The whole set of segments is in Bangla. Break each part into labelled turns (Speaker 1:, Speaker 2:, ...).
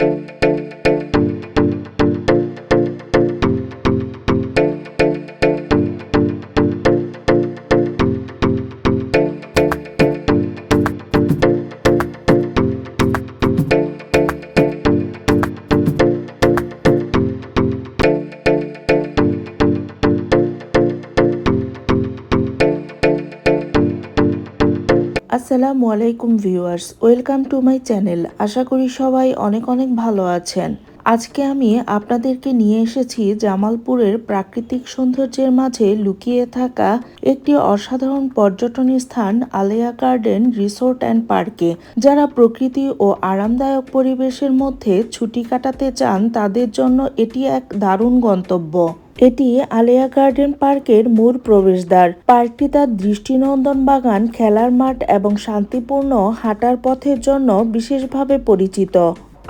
Speaker 1: you আসসালামু আলাইকুম viewers, welcome to my channel. আশা করি সবাই অনেক অনেক ভালো আছেন। আজকে আমি আপনাদেরকে নিয়ে এসেছি জামালপুরের প্রাকৃতিক সৌন্দর্যের মাঝে লুকিয়ে থাকা একটি অসাধারণ পর্যটন স্থান আলেয়া গার্ডেন রিসোর্ট অ্যান্ড পার্কে। যারা প্রকৃতি ও আরামদায়ক পরিবেশের মধ্যে ছুটি কাটাতে চান, তাদের জন্য এটি এক দারুণ গন্তব্য। এটি আলেয়া গার্ডেন পার্কের মূল প্রবেশদ্বার। পার্কটি তার দৃষ্টিনন্দন বাগান, খেলার মাঠ এবং শান্তিপূর্ণ হাঁটার পথের জন্য বিশেষভাবে পরিচিত।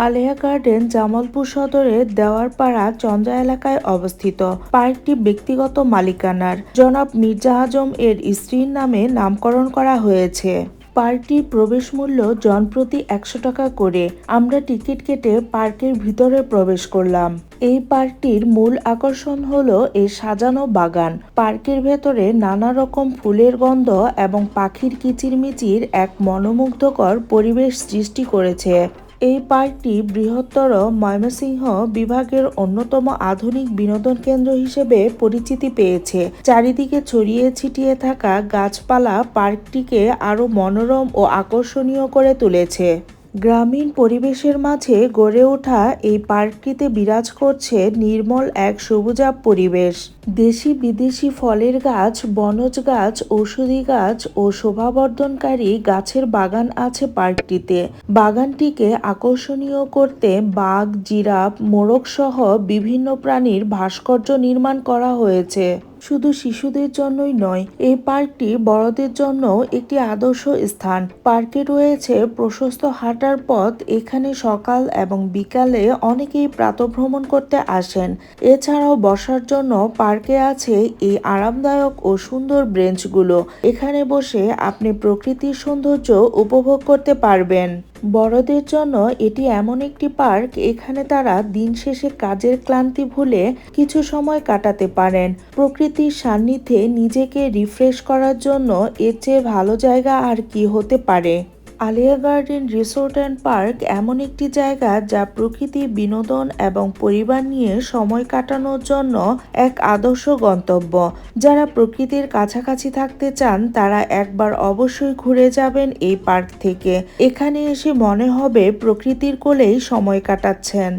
Speaker 1: আলেয়া গার্ডেন জামালপুর সদরের দেওয়ারপাড়া চন্দ্রা এলাকায় অবস্থিত। পার্কটি ব্যক্তিগত মালিকানার। জনাব মির্জা আজম এর স্ত্রীর নামে নামকরণ করা হয়েছে। পার্কটির প্রবেশ মূল্য জনপ্রতি একশো টাকা করে। আমরা টিকিট কেটে পার্কের ভিতরে প্রবেশ করলাম। এই পার্কটির মূল আকর্ষণ হল এই সাজানো বাগান। পার্কের ভেতরে নানা রকম ফুলের গন্ধ এবং পাখির কিচিরমিচির এক মনোমুগ্ধকর পরিবেশ সৃষ্টি করেছে। এই পার্কটি বৃহত্তর ময়মনসিংহ বিভাগের অন্যতম আধুনিক বিনোদন কেন্দ্র হিসেবে পরিচিতি পেয়েছে। চারিদিকে ছড়িয়ে ছিটিয়ে থাকা গাছপালা পার্কটিকে আরও মনোরম ও আকর্ষণীয় করে তুলেছে। গ্রামীণ পরিবেশের মাঝে গড়ে ওঠা এই পার্কটিতে বিরাজ করছে নির্মল এক সবুজাব পরিবেশ। দেশি বিদেশি ফলের গাছ, বনজ গাছ, ঔষধি গাছ ও শোভাবর্ধনকারী গাছের বাগান আছে পার্কটিতে। বাগানটিকে আকর্ষণীয় করতে বাঘ, জিরাফ মোরগ সহ বিভিন্ন প্রাণীর ভাস্কর্য নির্মাণ করা হয়েছে। শুধু শিশুদের জন্যই নয়, এই পার্কটি বড়দের জন্য একটি আদর্শ স্থান। পার্কে রয়েছে প্রশস্ত হাঁটার পথ, এখানে সকাল এবং বিকালে অনেকেই প্রাতভ্রমণ করতে আসেন। এছাড়াও বসার জন্য পার্কে আছে এই আরামদায়ক ও সুন্দর ব্রেঞ্চগুলো। এখানে বসে আপনি প্রকৃতির সৌন্দর্য উপভোগ করতে পারবেন। বড়দের জন্য এটি এমন একটি পার্ক, এখানে তারা দিন শেষে কাজের ক্লান্তি ভুলে কিছু সময় কাটাতে পারেন। প্রকৃতির সান্নিধ্যে নিজেকে রিফ্রেশ করার জন্য এর চেয়ে ভালো জায়গা আর কি হতে পারে? Aliya garden resort and park এমন একটি জায়গা যা প্রকৃতি, বিনোদন এবং পরিবার নিয়ে সময় কাটানোর জন্য এক আদর্শ গন্তব্য। যারা প্রকৃতির কাছাকাছি থাকতে চান, তারা একবার অবশ্যই ঘুরে যাবেন এই পার্ক থেকে। এখানে এসে মনে হবে প্রকৃতির কোলেই সময় কাটাচ্ছেন।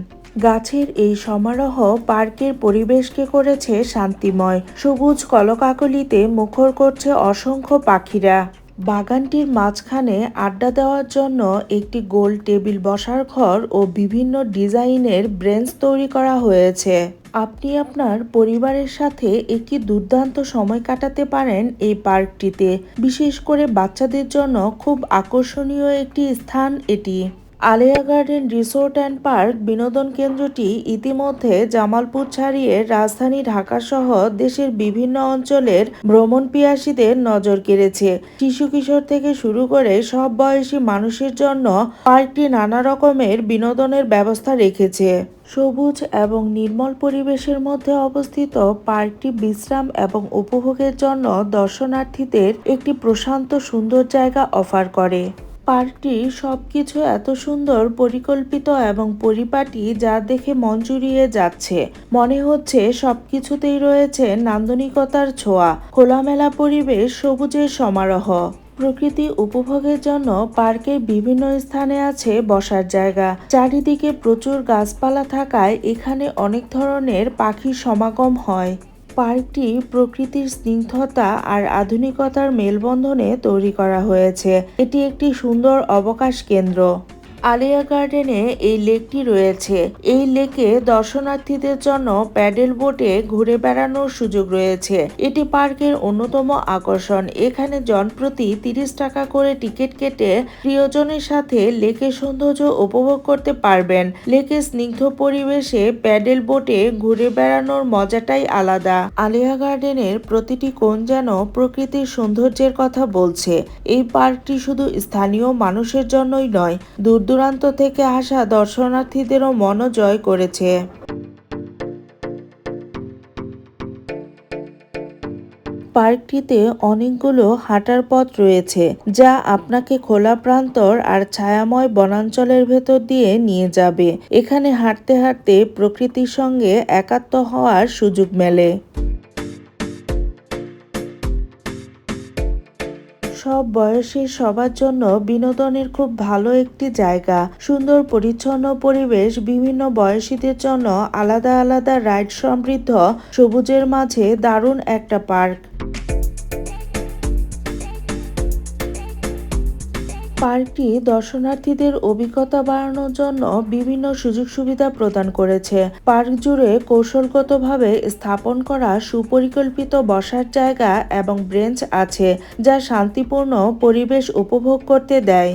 Speaker 1: গাছের এই সমারোহ পার্কের পরিবেশকে করেছে শান্তিময়। সবুজ কলকাকলিতে মুখর করছে অসংখ্য পাখিরা। বাগানটির মাঝখানে আড্ডা দেওয়ার জন্য একটি গোল টেবিল বসার ঘর ও বিভিন্ন ডিজাইনের ব্রেঞ্চ তৈরি করা হয়েছে। আপনি আপনার পরিবারের সাথে একটি দুর্দান্ত সময় কাটাতে পারেন এই পার্কটিতে। বিশেষ করে বাচ্চাদের জন্য খুব আকর্ষণীয় একটি স্থান এটি। Aleya garden resort and park বিনোদন কেন্দ্রটি ইতিমধ্যে জামালপুর ছাড়িয়ে রাজধানী ঢাকাসহ দেশের বিভিন্ন অঞ্চলের ভ্রমণ পিয়াসীদের নজর কেড়েছে। শিশু কিশোর থেকে শুরু করে সব বয়সী মানুষের জন্য পার্কটি নানা রকমের বিনোদনের ব্যবস্থা রেখেছে। সবুজ এবং নির্মল পরিবেশের মধ্যে অবস্থিত পার্কটি বিশ্রাম এবং উপভোগের জন্য দর্শনার্থীদের একটি প্রশান্ত সুন্দর জায়গা অফার করে। পার্কটি সবকিছু এত সুন্দর, পরিকল্পিত এবং পরিপাটি যা দেখে মন জুড়িয়ে যাচ্ছে। মনে হচ্ছে সবকিছুতেই রয়েছে নান্দনিকতার ছোঁয়া, খোলামেলা পরিবেশ, সবুজের সমারোহ। প্রকৃতি উপভোগের জন্য পার্কের বিভিন্ন স্থানে আছে বসার জায়গা। চারিদিকে প্রচুর গাছপালা থাকায় এখানে অনেক ধরনের পাখির সমাগম হয়। পার্কটি প্রকৃতির স্নিগ্ধতা আর আধুনিকতার মেলবন্ধনে তৈরি করা হয়েছে। এটি একটি সুন্দর অবকাশ কেন্দ্র। আলিয়া গার্ডেনে এই লেকটি রয়েছে। এই লেকে দর্শনার্থীদের জন্য প্যাডেল বোটে ঘুরে বেড়ানোর সুযোগ রয়েছে। এটি পার্কের অন্যতম আকর্ষণ। এখানে জনপ্রতি তিরিশ টাকা করে টিকিট কেটে প্রিয়জনের সাথে লেকের সৌন্দর্য উপভোগ করতে পারবেন। লেকের স্নিগ্ধ পরিবেশে প্যাডেল বোটে ঘুরে বেড়ানোর মজাটাই আলাদা। আলিয়া গার্ডেনের প্রতিটি কোণ যেন প্রকৃতির সৌন্দর্যের কথা বলছে। এই পার্কটি শুধু স্থানীয় মানুষের জন্যই নয়, দূর দূরান্ত থেকে আসা দর্শনার্থীদেরও মনও জয় করেছে। পার্কটিতে অনেকগুলো হাঁটার পথ রয়েছে, যা আপনাকে খোলা প্রান্তর আর ছায়াময় বনাঞ্চলের ভেতর দিয়ে নিয়ে যাবে। এখানে হাঁটতে হাঁটতে প্রকৃতির সঙ্গে একাত্ম হওয়ার সুযোগ মেলে। সব বয়সের সবার জন্য বিনোদনের খুব ভালো একটি জায়গা। সুন্দর, পরিচ্ছন্ন পরিবেশ, বিভিন্ন বয়সীদের জন্য আলাদা আলাদা রাইড সমৃদ্ধ, সবুজের মাঝে দারুণ একটা পার্ক। পার্কটি দর্শনার্থীদের অভিজ্ঞতা বাড়ানোর জন্য বিভিন্ন সুযোগ সুবিধা প্রদান করেছে। পার্ক জুড়ে কৌশলগতভাবে স্থাপন করা সুপরিকল্পিত বসার জায়গা এবং ব্রেঞ্চ আছে, যা শান্তিপূর্ণ পরিবেশ উপভোগ করতে দেয়।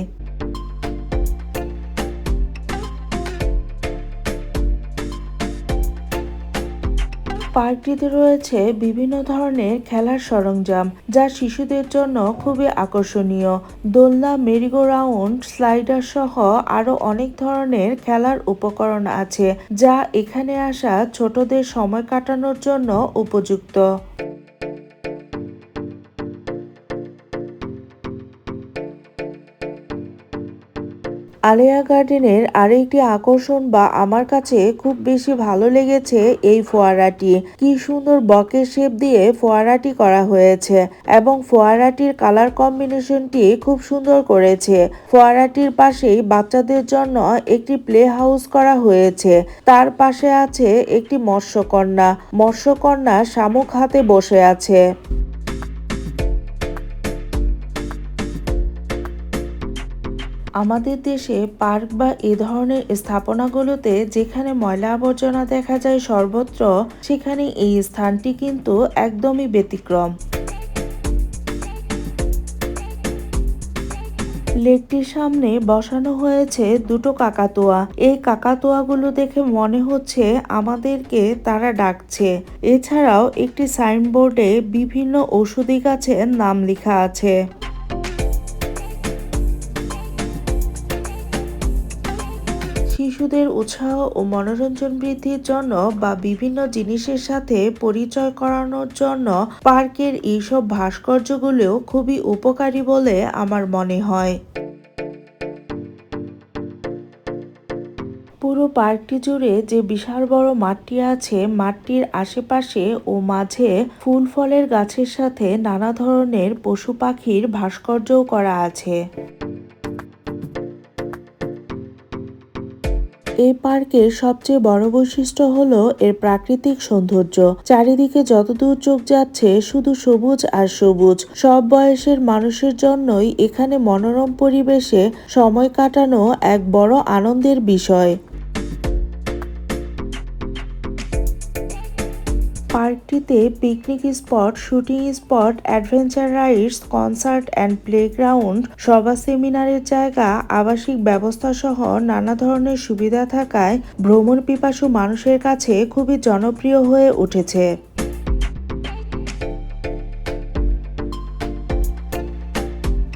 Speaker 1: পার্কটিতে রয়েছে বিভিন্ন ধরনের খেলার সরঞ্জাম, যা শিশুদের জন্য খুবই আকর্ষণীয়। দোলনা মেরিগো রাউন্ড স্লাইডার সহ আরও অনেক ধরনের খেলার উপকরণ আছে, যা এখানে আসা ছোটদের সময় কাটানোর জন্য উপযুক্ত। আলেয়া গার্ডেনের আরেকটি আকর্ষণ বা আমার কাছে খুব বেশি ভালো লেগেছে এই ফোয়ারাটি। কি সুন্দর বকের শেপ দিয়ে ফোয়ারাটি করা হয়েছে এবং ফোয়ারাটির কালার কম্বিনেশনটি খুব সুন্দর করেছে। ফোয়ারাটির পাশেই বাচ্চাদের জন্য একটি প্লে হাউস করা হয়েছে। তার পাশে আছে একটি মৎস্যকন্যা। মৎস্যকন্যা শামুক হাতে বসে আছে। আমাদের দেশে পার্ক বা এ ধরনের স্থাপনাগুলোতে যেখানে ময়লা আবর্জনা দেখা যায় সর্বত্র, সেখানে এই স্থানটি কিন্তু একদমই ব্যতিক্রম। লেকটির সামনে বসানো হয়েছে দুটো কাকাতুয়া। এই কাকাতুয়াগুলো দেখে মনে হচ্ছে আমাদেরকে তারা ডাকছে। এছাড়াও একটি সাইনবোর্ডে বিভিন্ন ঔষধি গাছের নাম লেখা আছে। শিশুদের উৎসাহ ও মনোরঞ্জন বৃদ্ধির জন্য বা বিভিন্ন জিনিসের সাথে পরিচয় করানোর জন্য পার্কের এইসব ভাস্কর্যগুলো খুবই উপকারী বলে আমার মনে হয়। পুরো পার্কটি জুড়ে যে বিশাল বড় মাঠটি আছে, মাঠটির আশেপাশে ও মাঝে ফুল ফলের গাছের সাথে নানা ধরনের পশু পাখির ভাস্কর্যও করা আছে। এই পার্কের সবচেয়ে বড় বৈশিষ্ট্য হল এর প্রাকৃতিক সৌন্দর্য। চারিদিকে যতদূর চোখ যাচ্ছে শুধু সবুজ আর সবুজ। সব বয়সের মানুষের জন্যই এখানে মনোরম পরিবেশে সময় কাটানো এক বড় আনন্দের বিষয়। পার্কটিতে picnic spot shooting spot adventure rides concert and playground সভা সেমিনারের জায়গা, আবাসিক ব্যবস্থা সহ নানা ধরনের সুবিধা থাকায় ভ্রমণ পিপাসু মানুষের কাছে খুবই জনপ্রিয় হয়ে উঠেছে।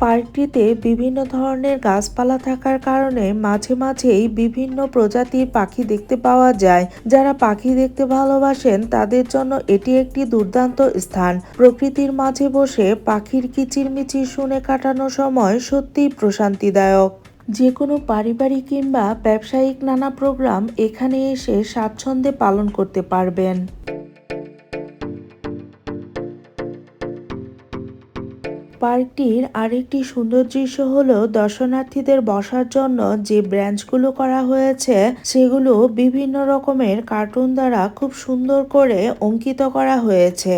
Speaker 1: পার্কটিতে বিভিন্ন ধরনের গাছপালা থাকার কারণে মাঝে মাঝেই বিভিন্ন প্রজাতির পাখি দেখতে পাওয়া যায়। যারা পাখি দেখতে ভালোবাসেন, তাদের জন্য এটি একটি দুর্দান্ত স্থান। প্রকৃতির মাঝে বসে পাখির কিচিরমিচির শুনে কাটানো সময় সত্যিই প্রশান্তিদায়ক। যে কোনো পারিবারিক কিংবা ব্যবসায়িক নানা প্রোগ্রাম এখানে এসে স্বাচ্ছন্দ্যে পালন করতে পারবেন। পার্কটির আরেকটি সুন্দর দৃশ্য হল দর্শনার্থীদের বসার জন্য যে ব্রাঞ্চগুলো করা হয়েছে, সেগুলো বিভিন্ন রকমের কার্টুন দ্বারা খুব সুন্দর করে অঙ্কিত করা হয়েছে।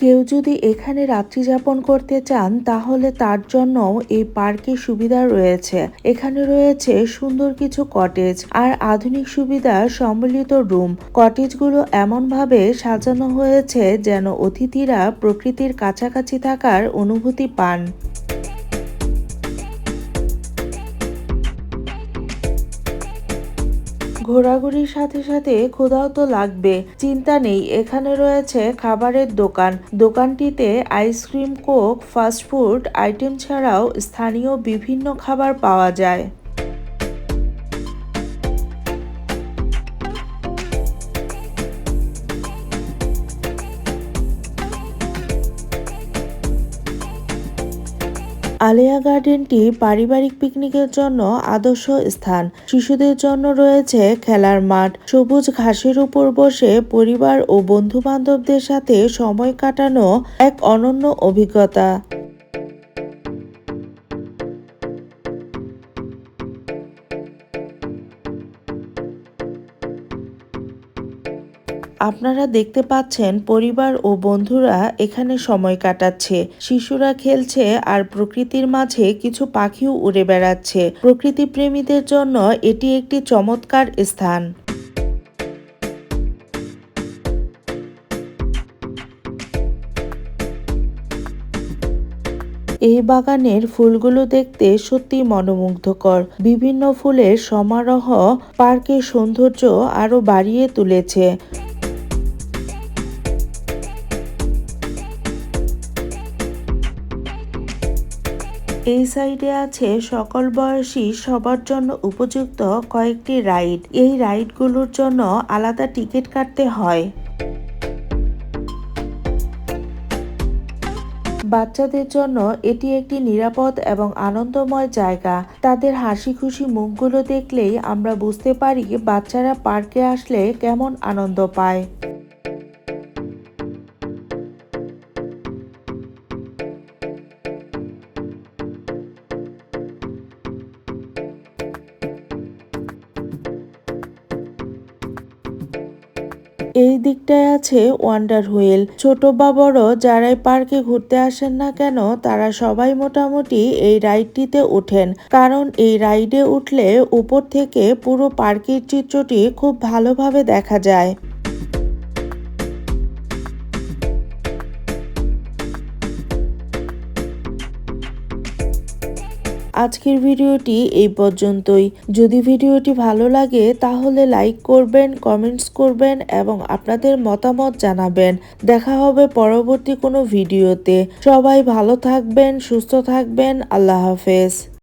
Speaker 1: কেউ যদি এখানে রাত্রি যাপন করতে চান, তাহলে তার জন্য এই পার্কে সুবিধা রয়েছে। এখানে রয়েছে সুন্দর কিছু কটেজ আর আধুনিক সুবিধা সম্মিলিত রুম। কটেজগুলো এমনভাবে সাজানো হয়েছে যেন অতিথিরা প্রকৃতির কাছাকাছি থাকার অনুভূতি পান। ঘোরাঘুরির সাথে সাথে ক্ষুধাও তো লাগবে। চিন্তা নেই, এখানে রয়েছে খাবারের দোকান। দোকানটিতে আইসক্রিম কোক ফাস্টফুড আইটেম ছাড়াও স্থানীয় বিভিন্ন খাবার পাওয়া যায়। আলিয়া গার্ডেনটি পারিবারিক পিকনিকের জন্য আদর্শ স্থান। শিশুদের জন্য রয়েছে খেলার মাঠ। সবুজ ঘাসের উপর বসে পরিবার ও বন্ধু বান্ধবদের সাথে সময় কাটানো এক অনন্য অভিজ্ঞতা। আপনারা দেখতে পাচ্ছেন পরিবার ও বন্ধুরা এখানে সময় কাটাচ্ছে। শিশুরা খেলছে আর প্রকৃতির মাঝে কিছু পাখিও উড়ে বেড়াচ্ছে। প্রকৃতি প্রেমীদের জন্য এটি একটি চমৎকার স্থান। এই বাগানের ফুলগুলো দেখতে সত্যি মনোমুগ্ধকর। বিভিন্ন ফুলের সমারোহ পার্কের সৌন্দর্য আরও বাড়িয়ে তুলেছে। এই সাইডে আছে সকল বয়সী সবার জন্য উপযুক্ত কয়েকটি রাইড। এই রাইডগুলোর জন্য আলাদা টিকিট কাটতে হয়। বাচ্চাদের জন্য এটি একটি নিরাপদ এবং আনন্দময় জায়গা। তাদের হাসি খুশি মুখগুলো দেখলেই আমরা বুঝতে পারি বাচ্চারা পার্কে আসলে কেমন আনন্দ পায়। এই দিকটায় আছে ওয়ান্ডার হুইল ছোট বা বড়, যারাই পার্কে ঘুরতে আসেন না কেন, তারা সবাই মোটামুটি এই রাইডটিতে ওঠেন। কারণ এই রাইডে উঠলে উপর থেকে পুরো পার্কের চিত্রটি খুব ভালোভাবে দেখা যায়। আজকের ভিডিওটি এই পর্যন্তই। যদি ভিডিওটি ভালো লাগে, তাহলে লাইক করবেন কমেন্টস করবেন এবং আপনাদের মতামত জানাবেন। দেখা হবে পরবর্তী কোনো ভিডিওতে। সবাই ভালো থাকবেন, সুস্থ থাকবেন। আল্লাহ হাফেজ।